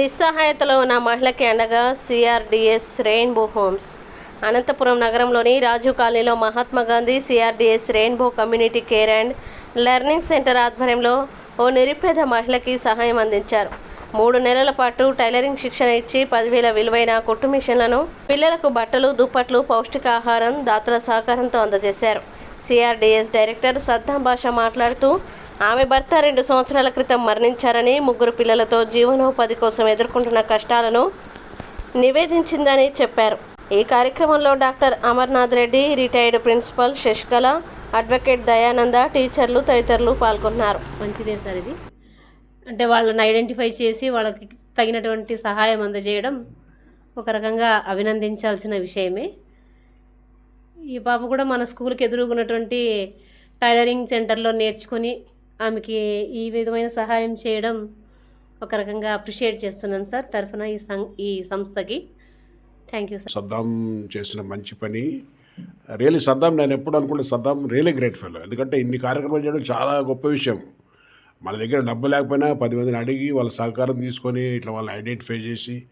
నిస్సహాయతలో ఉన్న మహిళకి అండగా సిఆర్డిఎస్ రెయిన్బో హోమ్స్. అనంతపురం నగరంలోని రాజీవ్ కాలనీలో Mahatma Gandhi CRDS rainbow community care and learning centre ఆధ్వర్యంలో ఓ నిరుపేద మహిళకి సహాయం అందించారు. మూడు నెలల పాటు టైలరింగ్ శిక్షణ ఇచ్చి పదివేల విలువైన కుట్టు మిషన్లను పిల్లలకు బట్టలు దుప్పట్లు పౌష్టికాహారం దాతల సహకారంతో అందజేశారు. సిఆర్డిఎస్ డైరెక్టర్ సద్దాం బాషా మాట్లాడుతూ ఆమె భర్త రెండు సంవత్సరాల క్రితం మరణించారని ముగ్గురు పిల్లలతో జీవనోపాధి కోసం ఎదుర్కొంటున్న కష్టాలను నివేదించిందని చెప్పారు. ఈ కార్యక్రమంలో doctor Amarnath Reddy retired principal Sasikala advocate Dayananda టీచర్లు తదితరులు పాల్గొన్నారు. మంచిదే సార్ ఇది. అంటే వాళ్ళని ఐడెంటిఫై చేసి వాళ్ళకి తగినటువంటి సహాయం అందజేయడం ఒక రకంగా అభినందించాల్సిన విషయమే. ఈ పాప కూడా మన స్కూల్కి ఎదురుకున్నటువంటి టైలరింగ్ సెంటర్లో నేర్చుకొని ఆమెకి ఈ విధమైన సహాయం చేయడం ఒక రకంగా అప్రిషియేట్ చేస్తున్నాను సార్. తరఫున ఈ సం ఈ సంస్థకి థ్యాంక్ యూ సార్. సద్దాం చేసిన మంచి పని. రియలీ సద్దాం నేను ఎప్పుడు అనుకుంటే సద్దాం రియలీ గ్రేట్ ఫెలో ఎందుకంటే ఇన్ని కార్యక్రమాలు చేయడం చాలా గొప్ప విషయం. మన దగ్గర డబ్బు లేకపోయినా పది మందిని అడిగి వాళ్ళ సహకారం తీసుకొని ఇట్లా వాళ్ళని ఐడెంటిఫై చేసి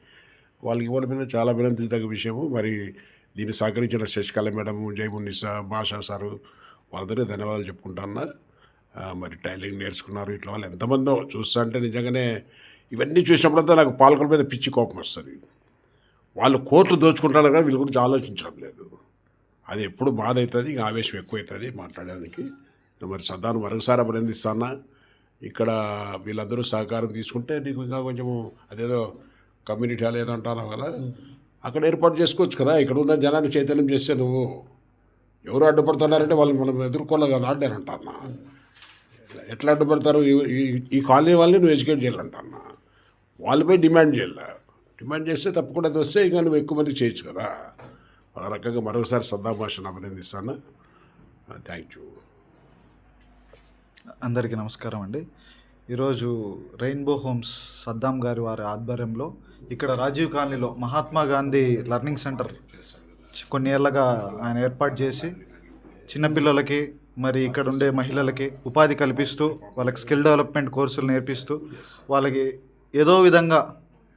వాళ్ళకి ఇవ్వడం చాలా వినంతిదగ్గ విషయము. మరి దీన్ని సహకరించిన శశికళ మేడం జయమునిసా భాషా సారు వాళ్ళందరికీ ధన్యవాదాలు చెప్పుకుంటాను మరి టైలింగ్ నేర్చుకున్నారు ఇట్లా వాళ్ళు ఎంతమందో చూస్తా అంటే నిజంగానే ఇవన్నీ చూసినప్పుడంతా నాకు పాలకుల మీద పిచ్చి కోపం వస్తుంది. వాళ్ళు కోట్లు దోచుకుంటారు కానీ వీళ్ళ గురించి ఆలోచించడం లేదు. అది ఎప్పుడు బాధ అవుతుంది ఇంకా ఆవేశం ఎక్కువ అవుతుంది మాట్లాడడానికి. మరి సదాను మరొకసారి అభినందిస్తానా ఇక్కడ వీళ్ళందరూ సహకారం తీసుకుంటే నీకు ఇంకా కొంచెము అదేదో కమ్యూనిటీ హాల్ ఏదో అంటాను కదా? అక్కడ ఏర్పాటు చేసుకోవచ్చు కదా? ఇక్కడ ఉన్న జనాన్ని చైతన్యం చేస్తే నువ్వు ఎవరు అడ్డుపడుతున్నారంటే వాళ్ళని మనం ఎదుర్కోవాలి కదా ఆడారంటన్నా ఎట్లా అడ్డుపడతారు ఈ- కాలనీ వాళ్ళని నువ్వు ఎడ్యుకేట్ చేయాలంటన్నా. వాళ్ళపై డిమాండ్ చేయాలి? డిమాండ్ చేస్తే తప్పకుండా అది వస్తే ఇంకా నువ్వు ఎక్కువ మంది చేయొచ్చు కదా. ఆ రకంగా మరొకసారి సద్దా భాషను అభినందిస్తాను థ్యాంక్ యూ. అందరికీ నమస్కారం అండి. ఈరోజు రెయిన్బో హోమ్స్ సద్దాం గారి వారి ఆధ్వర్యంలో ఇక్కడ రాజీవ్ కాలనీలో మహాత్మా గాంధీ లెర్నింగ్ సెంటర్ కొన్ని ఏళ్ళగా ఆయన ఏర్పాటు చేసి చిన్నపిల్లలకి మరి ఇక్కడ ఉండే మహిళలకి ఉపాధి కల్పిస్తూ వాళ్ళకి స్కిల్ డెవలప్మెంట్ కోర్సులు నేర్పిస్తూ వాళ్ళకి ఏదో విధంగా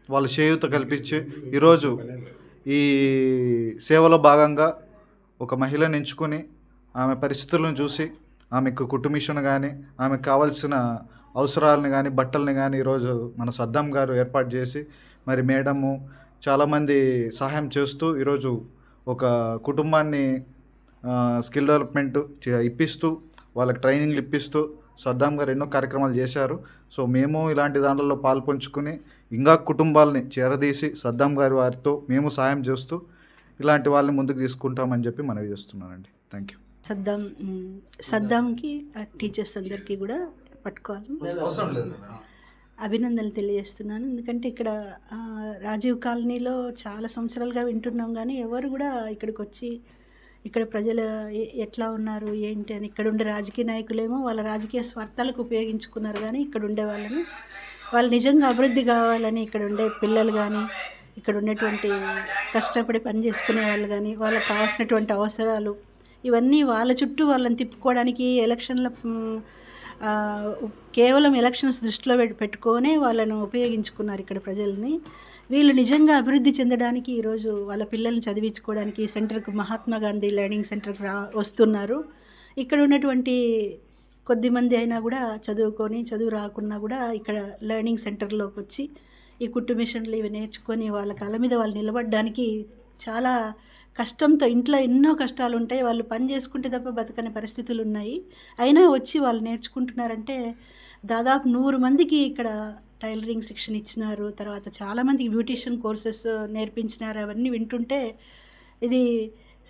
వాళ్ళ చేయూత కల్పించి ఈరోజు ఈ సేవలో భాగంగా ఒక మహిళను ఎంచుకొని ఆమె పరిస్థితులను చూసి ఆమెకు కుటుంబిషన్ కానీ ఆమెకు కావాల్సిన అవసరాలను కానీ బట్టల్ని కానీ ఈరోజు మన సద్దాం గారు ఏర్పాటు చేసి మరి మేడము చాలామంది సహాయం చేస్తూ ఈరోజు ఒక కుటుంబాన్ని స్కిల్ డెవలప్మెంట్ ఇప్పిస్తూ వాళ్ళకి ట్రైనింగ్లు ఇప్పిస్తూ సద్దాం గారు ఎన్నో కార్యక్రమాలు చేశారు. సో మేము ఇలాంటి దాంట్లో పాల్పంచుకుని ఇంకా కుటుంబాలని చేరదీసి సద్దాం గారి వారితో మేము సాయం చేస్తూ ఇలాంటి వాళ్ళని ముందుకు తీసుకుంటామని చెప్పి మనవి చేస్తున్నానండి. థ్యాంక్ యూ సద్దాం సద్దాంకి ఆ టీచర్స్ అందరికీ కూడా పట్టుకోవాలి. అభినందనలు తెలియజేస్తున్నాను. ఎందుకంటే ఇక్కడ రాజీవ్ కాలనీలో చాలా సంవత్సరాలుగా వింటున్నాం కానీ ఎవరు కూడా ఇక్కడికి వచ్చి ఇక్కడ ప్రజలు ఎ- ఎట్లా ఉన్నారు ఏంటి అని. ఇక్కడ ఉండే రాజకీయ నాయకులేమో వాళ్ళ రాజకీయ స్వార్థాలకు ఉపయోగించుకున్నారు కానీ ఇక్కడ ఉండే వాళ్ళని వాళ్ళు నిజంగా అభివృద్ధి కావాలని ఇక్కడ ఉండే పిల్లలు కానీ ఇక్కడ ఉండేటువంటి కష్టపడి పని చేసుకునే వాళ్ళు కానీ వాళ్ళకి కావాల్సినటువంటి అవసరాలు ఇవన్నీ వాళ్ళ చుట్టూ వాళ్ళని తిప్పుకోవడానికి ఎలక్షన్ల కేవలం ఎలక్షన్స్ దృష్టిలో పెట్టుకొని వాళ్ళను ఉపయోగించుకున్నారు ఇక్కడ ప్రజల్ని. వీళ్ళు నిజంగా అభివృద్ధి చెందడానికి ఈరోజు వాళ్ళ పిల్లల్ని చదివించుకోవడానికి సెంటర్కి మహాత్మా గాంధీ లెర్నింగ్ సెంటర్కి రా వస్తున్నారు. ఇక్కడ ఉన్నటువంటి కొద్ది మంది అయినా కూడా చదువుకొని చదువు రాకున్నా కూడా ఇక్కడ లెర్నింగ్ సెంటర్లోకి వచ్చి ఈ కుట్టు మిషన్లు ఇవి నేర్చుకొని వాళ్ళ కాళ్ళ మీద వాళ్ళు నిలబడడానికి చాలా కష్టంతో ఇంట్లో ఎన్నో కష్టాలు ఉంటాయి వాళ్ళు పని చేసుకుంటే తప్ప బతకని పరిస్థితులు ఉన్నాయి అయినా వచ్చి వాళ్ళు నేర్చుకుంటున్నారంటే దాదాపు నూరు మందికి ఇక్కడ టైలరింగ్ శిక్షణ ఇచ్చినారు. తర్వాత చాలామందికి బ్యూటీషియన్ కోర్సెస్ నేర్పించినారు. అవన్నీ వింటుంటే ఇది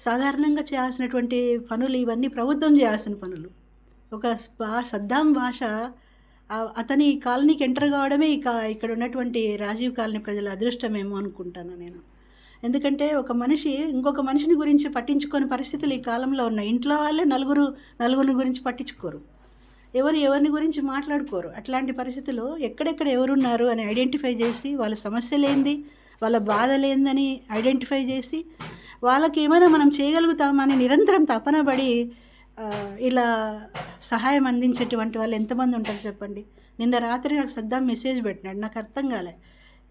సాధారణంగా చేయాల్సినటువంటి పనులు ఇవన్నీ ప్రభుత్వం చేయాల్సిన పనులు. ఒక భా సద్దాం భాష అతని కాలనీకి ఎంటర్ కావడమే ఇక ఇక్కడ ఉన్నటువంటి రాజీవ్ కాలనీ ప్రజల అదృష్టమేమో అనుకుంటాను నేను. ఎందుకంటే ఒక మనిషి ఇంకొక మనిషిని గురించి పట్టించుకోని పరిస్థితులు ఈ కాలంలో ఉన్నాయి. ఇంట్లో వాళ్ళే నలుగురు నలుగురిని గురించి పట్టించుకోరు. ఎవరు ఎవరిని గురించి మాట్లాడుకోరు. అట్లాంటి పరిస్థితుల్లో ఎక్కడెక్కడ ఎవరున్నారు అని ఐడెంటిఫై చేసి వాళ్ళ సమస్యలేంది వాళ్ళ బాధలేందని ఐడెంటిఫై చేసి వాళ్ళకి ఏమైనా మనం చేయగలుగుతామని నిరంతరం తపనబడి ఇలా సహాయం అందించేటువంటి వాళ్ళు ఎంతమంది ఉంటారు చెప్పండి? నిన్న రాత్రి నాకు సద్దాం మెసేజ్ పెట్టినాడు. నాకు అర్థం కాలే.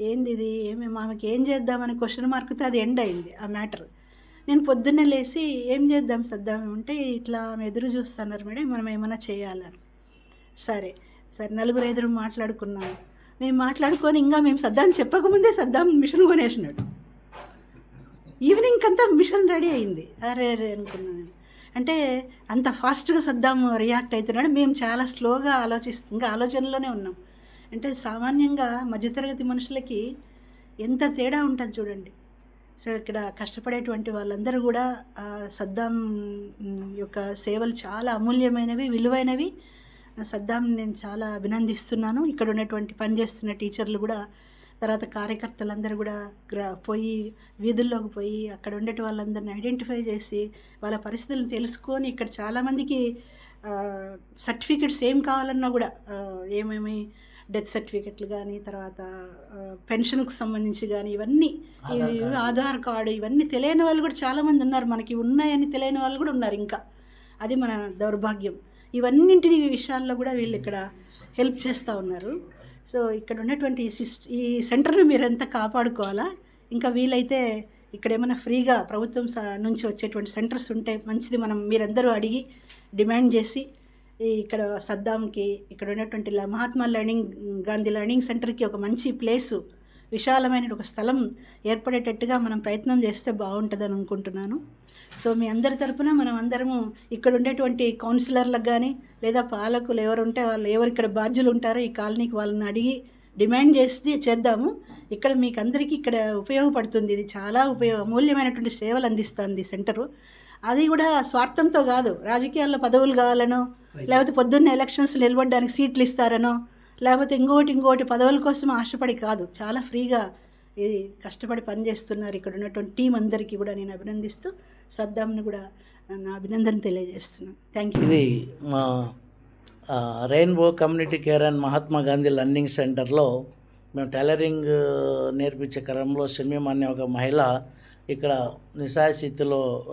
ఏంది ఇది ఏమి ఆమెకి ఏం చేద్దామని క్వశ్చన్ మార్క్తో అది ఎండ్ అయింది ఆ మ్యాటర్ నేను పొద్దున్నే లేచి ఏం చేద్దాం సద్దాం ఉంటే ఇట్లా ఆమె ఎదురు చూస్తున్నారు మేడం మనం ఏమైనా చేయాలని. సరే సరే నలుగురు ఎదురు మాట్లాడుకున్నాము మేము మాట్లాడుకొని ఇంకా మేము సద్దాం చెప్పకముందే సద్దాం మిషన్ కొనేసినాడు. ఈవినింగ్ అంతా మిషన్ రెడీ అయింది. అరే అరే అనుకున్నాను అంటే అంత ఫాస్ట్గా సద్దాం రియాక్ట్ అవుతున్నాడు. మేము చాలా స్లోగా ఆలోచిస్తు ఇంకా ఆలోచనలోనే ఉన్నాం. అంటే సామాన్యంగా మధ్యతరగతి మనుషులకి ఎంత తేడా ఉంటుంది చూడండి. సో ఇక్కడ కష్టపడేటువంటి వాళ్ళందరూ కూడా సద్దాం యొక్క సేవలు చాలా అమూల్యమైనవి విలువైనవి. సద్దాం నేను చాలా అభినందిస్తున్నాను. ఇక్కడ ఉన్నటువంటి పనిచేస్తున్న టీచర్లు కూడా తర్వాత కార్యకర్తలందరూ కూడా గ్రా పోయి వీధుల్లోకి పోయి అక్కడ ఉండేటి వాళ్ళందరిని ఐడెంటిఫై చేసి వాళ్ళ పరిస్థితులను తెలుసుకొని ఇక్కడ చాలామందికి సర్టిఫికెట్స్ ఏం కావాలన్నా కూడా ఏమేమి డెత్ సర్టిఫికెట్లు కానీ తర్వాత పెన్షన్కి సంబంధించి కానీ ఇవన్నీ ఇవి ఆధార్ కార్డు. ఇవన్నీ తెలియని వాళ్ళు కూడా చాలామంది ఉన్నారు. మనకి ఉన్నాయని తెలియని వాళ్ళు కూడా ఉన్నారు ఇంకా. అది మన దౌర్భాగ్యం. ఇవన్నింటిని విషయాల్లో కూడా వీళ్ళు ఇక్కడ హెల్ప్ చేస్తూ ఉన్నారు. సో ఇక్కడ ఉన్నటువంటి ఈ సిస్ట్ ఈ సెంటర్ని మీరు ఎంత కాపాడుకోవాలా? ఇంకా వీలైతే ఇక్కడ ఏమైనా ఫ్రీగా ప్రభుత్వం నుంచి వచ్చేటువంటి సెంటర్స్ ఉంటే మంచిది మనం మీరందరూ అడిగి డిమాండ్ చేసి ఇక్కడ సద్దాంకి ఇక్కడ ఉన్నటువంటి మహాత్మా లెర్నింగ్ గాంధీ లెర్నింగ్ సెంటర్కి ఒక మంచి ప్లేసు విశాలమైన ఒక స్థలం ఏర్పడేటట్టుగా మనం ప్రయత్నం చేస్తే బాగుంటుందని అనుకుంటున్నాను. సో మీ అందరి తరపున మనం అందరము ఇక్కడ ఉండేటువంటి కౌన్సిలర్లకు కానీ లేదా పాలకులు ఎవరు ఉంటే వాళ్ళు ఎవరు ఇక్కడ బాధ్యులు ఉంటారో ఈ కాలనీకి వాళ్ళని అడిగి డిమాండ్ చేసి చేద్దాము. ఇక్కడ మీకు అందరికీ ఇక్కడ ఉపయోగపడుతుంది. ఇది చాలా ఉపయోగ అమూల్యమైనటువంటి సేవలు అందిస్తుంది సెంటరు. అది కూడా స్వార్థంతో కాదు. రాజకీయాల్లో పదవులు కావాలనో లేకపోతే పొద్దున్న ఎలక్షన్స్ నిలబడడానికి సీట్లు ఇస్తారనో లేకపోతే ఇంకోటి ఇంకోటి పదవుల కోసం ఆశపడి కాదు. చాలా ఫ్రీగా ఇది కష్టపడి పనిచేస్తున్నారు ఇక్కడ ఉన్నటువంటి టీం అందరికీ కూడా నేను అభినందిస్తూ సద్దాంని కూడా నా అభినందన తెలియజేస్తున్నాను. థ్యాంక్ యూ ఇది మా rainbow community care and Mahatma Gandhi learning సెంటర్లో మేము టైలరింగ్ నేర్పించే క్రమంలో షమీం అనే ఒక మహిళ ఇక్కడ నిస్సహాయ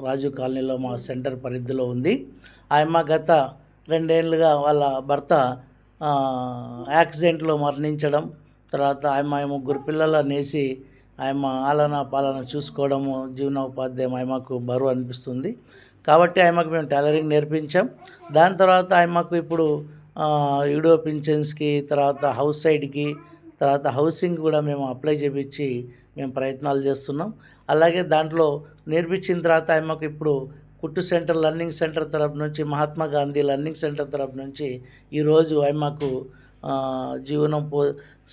రాజు కాలనీలో మా సెంటర్ పరిధిలో ఉంది. ఆయమ్మ గత రెండేళ్ళుగా వాళ్ళ భర్త యాక్సిడెంట్లో మరణించడం తర్వాత ఆయమ్మ ముగ్గురు పిల్లల నేసి ఆయమ్మ ఆలన పాలన చూసుకోవడము జీవనోపాధ్యాయం ఆయమ్మకు బరువు అనిపిస్తుంది. కాబట్టి ఆయమ్మకు మేము టైలరింగ్ నేర్పించాం. దాని తర్వాత ఆయమ్మకు ఇప్పుడు ఈడో పింఛన్స్కి తర్వాత హౌస్ సైడ్కి తర్వాత హౌసింగ్ కూడా మేము అప్లై చేపించి మేము ప్రయత్నాలు చేస్తున్నాం. అలాగే దాంట్లో నేర్పించిన తర్వాత ఆమెకు ఇప్పుడు కుట్టు సెంటర్ లర్నింగ్ సెంటర్ తరపు నుంచి మహాత్మా గాంధీ లర్నింగ్ సెంటర్ తరపు నుంచి ఈరోజు ఆమెకు జీవనం పో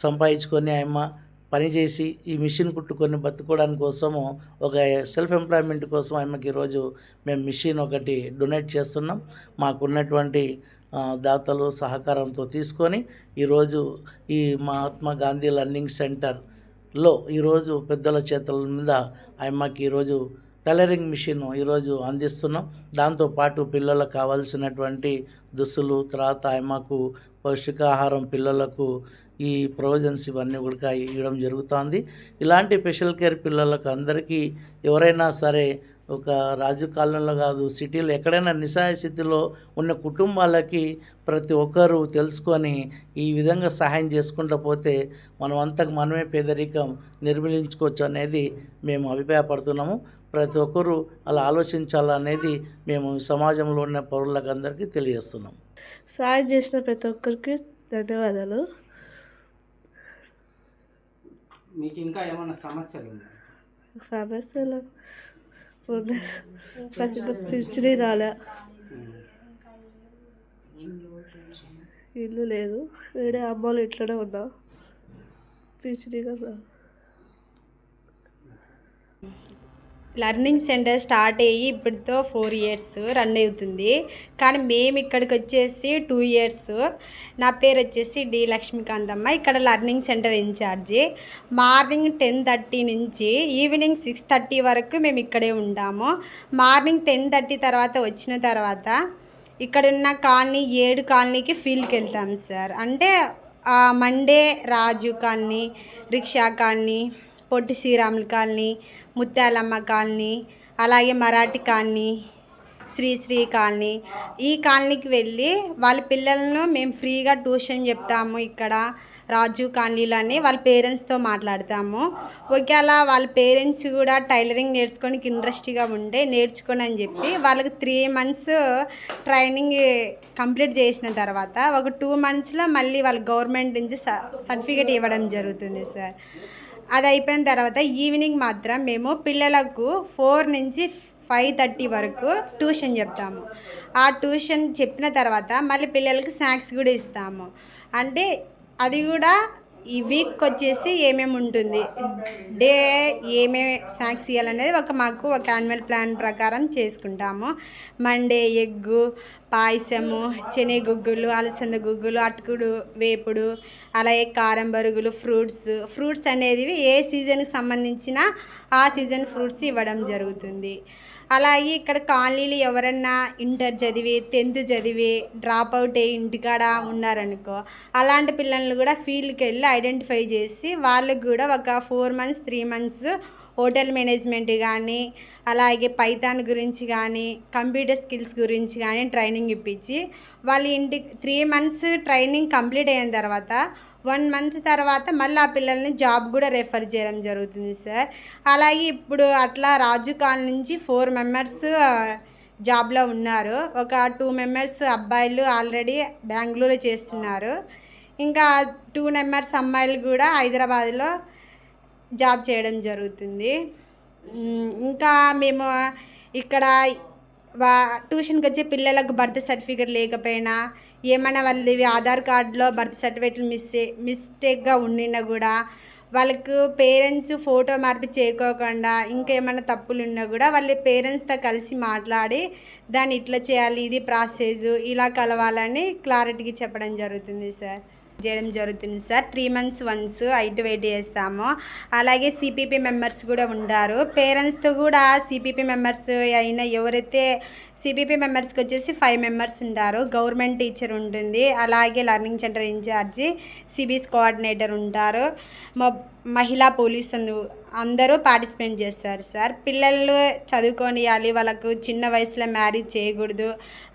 సంపాదించుకొని ఆయమ్మ పనిచేసి ఈ మిషన్ కుట్టుకొని బతుకోవడానికి కోసము ఒక సెల్ఫ్ ఎంప్లాయ్మెంట్ కోసం ఆమెకి ఈరోజు మేము మిషన్ ఒకటి డొనేట్ చేస్తున్నాం. మాకున్నటువంటి దాతలు సహకారంతో తీసుకొని ఈరోజు ఈ మహాత్మా గాంధీ లర్నింగ్ సెంటర్ లో ఈరోజు పెద్దల చేతుల మీద ఆయమ్మకి ఈరోజు టైలరింగ్ మిషన్ ఈరోజు అందిస్తున్నాం. దాంతోపాటు పిల్లలకు కావాల్సినటువంటి దుస్తులు తర్వాత ఆయమ్మకు పౌష్టికాహారం పిల్లలకు ఈ ప్రొవిజన్స్ ఇవన్నీ కూడా ఇవ్వడం జరుగుతుంది. ఇలాంటి స్పెషల్ కేర్ పిల్లలకు అందరికీ ఎవరైనా సరే ఒక రాజు కాలంలో కాదు సిటీలో ఎక్కడైనా నిస్సహాయ స్థితిలో ఉన్న కుటుంబాలకి ప్రతి ఒక్కరూ తెలుసుకొని ఈ విధంగా సహాయం చేసుకుంటూ పోతే మనం అంతకు మనమే పేదరికం నిర్మూలించుకోవచ్చు అనేది మేము అభిప్రాయపడుతున్నాము. ప్రతి ఒక్కరూ అలా ఆలోచించాలనేది మేము సమాజంలో ఉన్న పౌరులకు అందరికీ తెలియజేస్తున్నాం. సాయం చేసిన ప్రతి ఒక్కరికి ధన్యవాదాలు. మీకు ఇంకా ఏమైనా సమస్యలు ఉన్నాయి? సమస్యలు పింఛని రాలే ఇల్లు లేదు వేరే అమ్మోళ్ళు ఇంట్లోనే ఉన్నా పింఛని కదా లర్నింగ్ సెంటర్ స్టార్ట్ అయ్యి ఇప్పటితో ఫోర్ ఇయర్స్ రన్ అవుతుంది. కానీ మేము ఇక్కడికి వచ్చేసి టూ ఇయర్స్. నా పేరు వచ్చేసి డి లక్ష్మీకాంతమ్మ. ఇక్కడ learning centre incharge morning ten thirty నుంచి ఈవినింగ్ సిక్స్ థర్టీ వరకు మేము ఇక్కడే ఉంటాము. మార్నింగ్ టెన్ థర్టీ తర్వాత వచ్చిన తర్వాత ఇక్కడున్న కాలనీ ఏడు కాలనీకి ఫీల్డ్కి వెళ్తాం సార్. అంటే Monday Raju colony rickshaw colony Potti Sriramulu colony Muthyalamma colony అలాగే మరాఠీ కాలనీ శ్రీశ్రీ కాలనీ. ఈ కాలనీకి వెళ్ళి వాళ్ళ పిల్లలను మేము ఫ్రీగా ట్యూషన్ చెప్తాము ఇక్కడ రాజు కాలనీలోని వాళ్ళ పేరెంట్స్తో మాట్లాడతాము. ఒకవేళ వాళ్ళ పేరెంట్స్ కూడా టైలరింగ్ నేర్చుకోనికి ఇంట్రెస్ట్గా ఉంటే నేర్చుకొని అని చెప్పి వాళ్ళకి త్రీ మంత్స్ ట్రైనింగ్ కంప్లీట్ చేసిన తర్వాత ఒక టూ మంత్స్లో మళ్ళీ వాళ్ళ గవర్నమెంట్ నుంచి సర్టిఫికేట్ ఇవ్వడం జరుగుతుంది సార్. అది అయిపోయిన తర్వాత ఈవినింగ్ మాత్రం మేము పిల్లలకు ఫోర్ నుంచి ఫైవ్ థర్టీ వరకు ట్యూషన్ చెప్తాము. ఆ ట్యూషన్ చెప్పిన తర్వాత మళ్ళీ పిల్లలకి స్నాక్స్ కూడా ఇస్తాము. అంటే అది కూడా ఈ వీక్ వచ్చేసి ఏమేమి ఉంటుంది? డే ఏమేమి స్నాక్స్ ఇవ్వాలనేది ఒక మాకు ఒక యాన్యువల్ ప్లాన్ ప్రకారం చేసుకుంటాము. మండే ఎగ్గు పాయసము శనగ గుగ్గులు అలసంద గుగ్గులు అటుకుడు వేపుడు అలాగే కారం బరుగులు ఫ్రూట్స్. ఫ్రూట్స్ అనేవి ఏ సీజన్కి సంబంధించిన ఆ సీజన్ ఫ్రూట్స్ ఇవ్వడం జరుగుతుంది. అలాగే ఇక్కడ కాలనీలు ఎవరన్నా ఇంటర్ చదివి టెన్త్ చదివి డ్రాప్ అవుట్ అయ్యి ఇంటికాడ ఉన్నారనుకో అలాంటి పిల్లల్ని కూడా ఫీల్డ్కి వెళ్ళి ఐడెంటిఫై చేసి వాళ్ళకు కూడా ఒక four months three months hotel management కానీ అలాగే పైథాన్ గురించి కానీ కంప్యూటర్ స్కిల్స్ గురించి కానీ ట్రైనింగ్ ఇప్పించి వాళ్ళ ఇంటికి త్రీ మంత్స్ ట్రైనింగ్ కంప్లీట్ అయిన తర్వాత వన్ మంత్ తర్వాత మళ్ళీ ఆ పిల్లల్ని జాబ్ కూడా రెఫర్ చేయడం జరుగుతుంది సార్. అలాగే ఇప్పుడు అట్లా రాజు కాల్ నుంచి ఫోర్ మెంబర్స్ జాబ్లో ఉన్నారు. ఒక టూ మెంబర్స్ అబ్బాయిలు ఆల్రెడీ బెంగళూరు చేస్తున్నారు. ఇంకా టూ మెంబర్స్ అమ్మాయిలు కూడా హైదరాబాద్లో జాబ్ చేయడం జరుగుతుంది. ఇంకా మేము ఇక్కడ వా ట్యూషన్కి వచ్చే పిల్లలకు బర్త్ సర్టిఫికేట్ లేకపోయినా ఏమైనా వాళ్ళది ఆధార్ కార్డులో బర్త్ సర్టిఫికేట్ మిస్ మిస్టేక్గా ఉండినా కూడా వాళ్ళకు పేరెంట్స్ ఫోటో మార్పు చేయకోకుండా ఇంకేమైనా తప్పులు ఉన్నా కూడా వాళ్ళ పేరెంట్స్తో కలిసి మాట్లాడి దాన్ని ఇట్లా చేయాలి ఇది ప్రాసెస్ ఇలా కలవాలని క్లారిటీగా చెప్పడం జరుగుతుంది సార్. చేయడం జరుగుతుంది sir. Three months once height weight చేస్తాము. అలాగే సిపిపి మెంబర్స్ కూడా ఉంటారు. పేరెంట్స్తో కూడా సిపిపి మెంబర్స్ అయినా ఎవరైతే సిపిపి మెంబర్స్కి వచ్చేసి ఫైవ్ మెంబర్స్ ఉంటారు. గవర్నమెంట్ టీచర్ ఉంటుంది. అలాగే learning centre incharge CBS coordinator ఉంటారు. మొ- మహిళా పోలీస్ అందరూ పార్టిసిపేట్ చేస్తారు సార్. పిల్లలు చదువుకొనియాలి వాళ్ళకు చిన్న వయసులో మ్యారేజ్ చేయకూడదు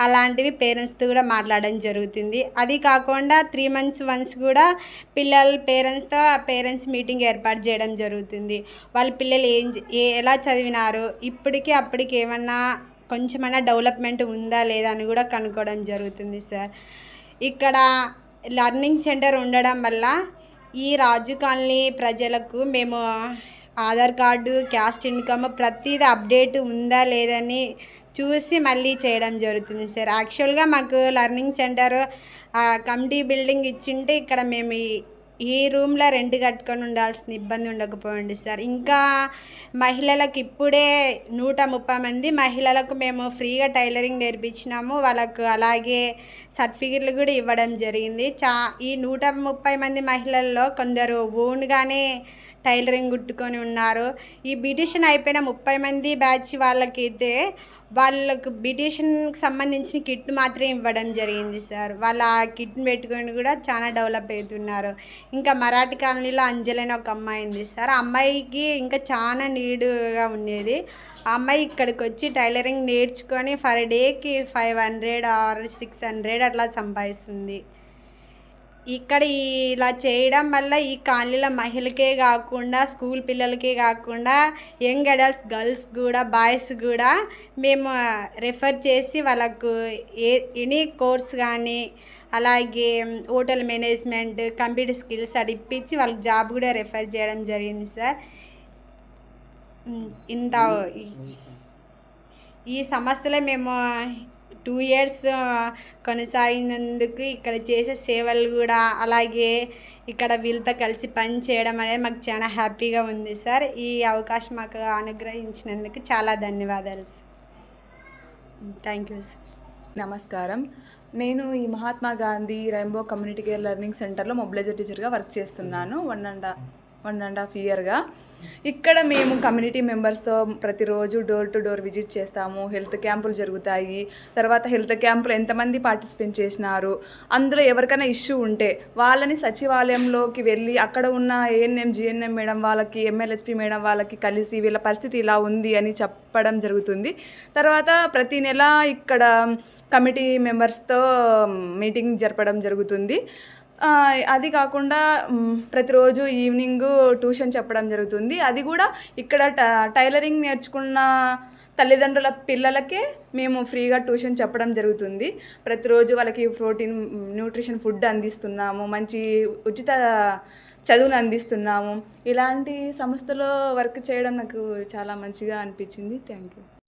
అలాంటివి పేరెంట్స్తో కూడా మాట్లాడడం జరుగుతుంది. అది కాకుండా త్రీ మంత్స్ వన్స్ కూడా పిల్లల పేరెంట్స్తో పేరెంట్స్ మీటింగ్ ఏర్పాటు చేయడం జరుగుతుంది. వాళ్ళ పిల్లలు ఏం ఏ ఎలా చదివినారు ఇప్పటికీ అప్పటికి ఏమన్నా కొంచెమైనా డెవలప్మెంట్ ఉందా లేదా అని కూడా కనుక్కోవడం జరుగుతుంది సార్. ఇక్కడ లర్నింగ్ సెంటర్ ఉండడం వల్ల ఈ రాజు కాలనీ ప్రజలకు మేము ఆధార్ కార్డు క్యాస్ట్ ఇన్కమ్ ప్రతిదీ అప్డేట్ ఉందా లేదని చూసి మళ్ళీ చేయడం జరుగుతుంది సార్. యాక్చువల్గా మాకు లర్నింగ్ సెంటర్ కమిటీ బిల్డింగ్ ఇచ్చింటే ఇక్కడ మేము ఈ- రూమ్లో రెంట్ కట్టుకొని ఉండాల్సిన ఇబ్బంది ఉండకపోండి సార్. ఇంకా మహిళలకు ఇప్పుడే నూట ముప్పై మంది మహిళలకు మేము ఫ్రీగా టైలరింగ్ నేర్పించినాము. వాళ్ళకు అలాగే సర్టిఫికెట్లు కూడా ఇవ్వడం జరిగింది. చా ఈ నూట ముప్పై మంది మహిళల్లో కొందరు ఓన్గానే టైలరింగ్ కుట్టుకొని ఉన్నారు. ఈ బ్యూటిషియన్ అయిపోయిన ముప్పై మంది బ్యాచ్ వాళ్ళకైతే వాళ్ళకు బ్యూటీషియన్కి సంబంధించిన కిట్ మాత్రం ఇవ్వడం జరిగింది సార్. వాళ్ళు ఆ కిట్ని పెట్టుకొని కూడా చాలా డెవలప్ అవుతున్నారు. ఇంకా మరాఠీ కాలనీలో అంజలి అని ఒక అమ్మాయి ఉంది సార్. ఆ అమ్మాయికి ఇంకా చాలా నీడుగా ఉండేది. ఆ అమ్మాయి ఇక్కడికి వచ్చి టైలరింగ్ నేర్చుకొని ఫర్ డేకి five hundred or six hundred అట్లా సంపాదిస్తుంది. ఇక్కడ ఇలా చేయడం వల్ల ఈ కాలనీలో మహిళలకే కాకుండా స్కూల్ పిల్లలకే కాకుండా యంగ్ అడల్ట్స్ గర్ల్స్ కూడా బాయ్స్ కూడా మేము రెఫర్ చేసి వాళ్ళకు ఏ ఎనీ కోర్స్ కానీ అలాగే హోటల్ మేనేజ్మెంట్ కంప్యూటర్ స్కిల్స్ అది ఇప్పించి వాళ్ళకి జాబ్ కూడా రెఫర్ చేయడం జరిగింది సార్. ఇంత ఈ సంస్థలో మేము టూ ఇయర్స్ కొనసాగినందుకు ఇక్కడ చేసే సేవలు కూడా అలాగే ఇక్కడ వీళ్ళతో కలిసి పని చేయడం అనేది మాకు చాలా హ్యాపీగా ఉంది సార్. ఈ అవకాశం మాకు అనుగ్రహించినందుకు చాలా ధన్యవాదాలు సార్. థ్యాంక్ యూ సార్ నమస్కారం. నేను ఈ Mahatma Gandhi rainbow community care learning సెంటర్లో మొబిలైజర్ టీచర్గా వర్క్ చేస్తున్నాను. One and one and half ఇయర్గా. ఇక్కడ మేము కమ్యూనిటీ మెంబర్స్తో ప్రతిరోజు డోర్ టు డోర్ విజిట్ చేస్తాము. హెల్త్ క్యాంపులు జరుగుతాయి. తర్వాత హెల్త్ క్యాంపులు ఎంతమంది పార్టిసిపేట్ చేసినారు? అందులో ఎవరికైనా ఇష్యూ ఉంటే వాళ్ళని సచివాలయంలోకి వెళ్ళి అక్కడ ఉన్న ఏఎన్ఎం జిఎన్ఎం మేడం వాళ్ళకి ఎంఎల్హెచ్పి మేడం వాళ్ళకి కలిసి వీళ్ళ పరిస్థితి ఇలా ఉంది అని చెప్పడం జరుగుతుంది. తర్వాత ప్రతి నెల ఇక్కడ కమిటీ మెంబర్స్తో మీటింగ్ జరపడం జరుగుతుంది. అది కాకుండా ప్రతిరోజు ఈవినింగ్ ట్యూషన్ చెప్పడం జరుగుతుంది. అది కూడా ఇక్కడ ట- టైలరింగ్ నేర్చుకున్న తల్లిదండ్రుల పిల్లలకే మేము ఫ్రీగా ట్యూషన్ చెప్పడం జరుగుతుంది. ప్రతిరోజు వాళ్ళకి ప్రోటీన్ న్యూట్రిషన్ ఫుడ్ అందిస్తున్నాము మంచి ఉచిత చదువును అందిస్తున్నాము. ఇలాంటి సంస్థలో వర్క్ చేయడం నాకు చాలా మంచిగా అనిపించింది. Thank you.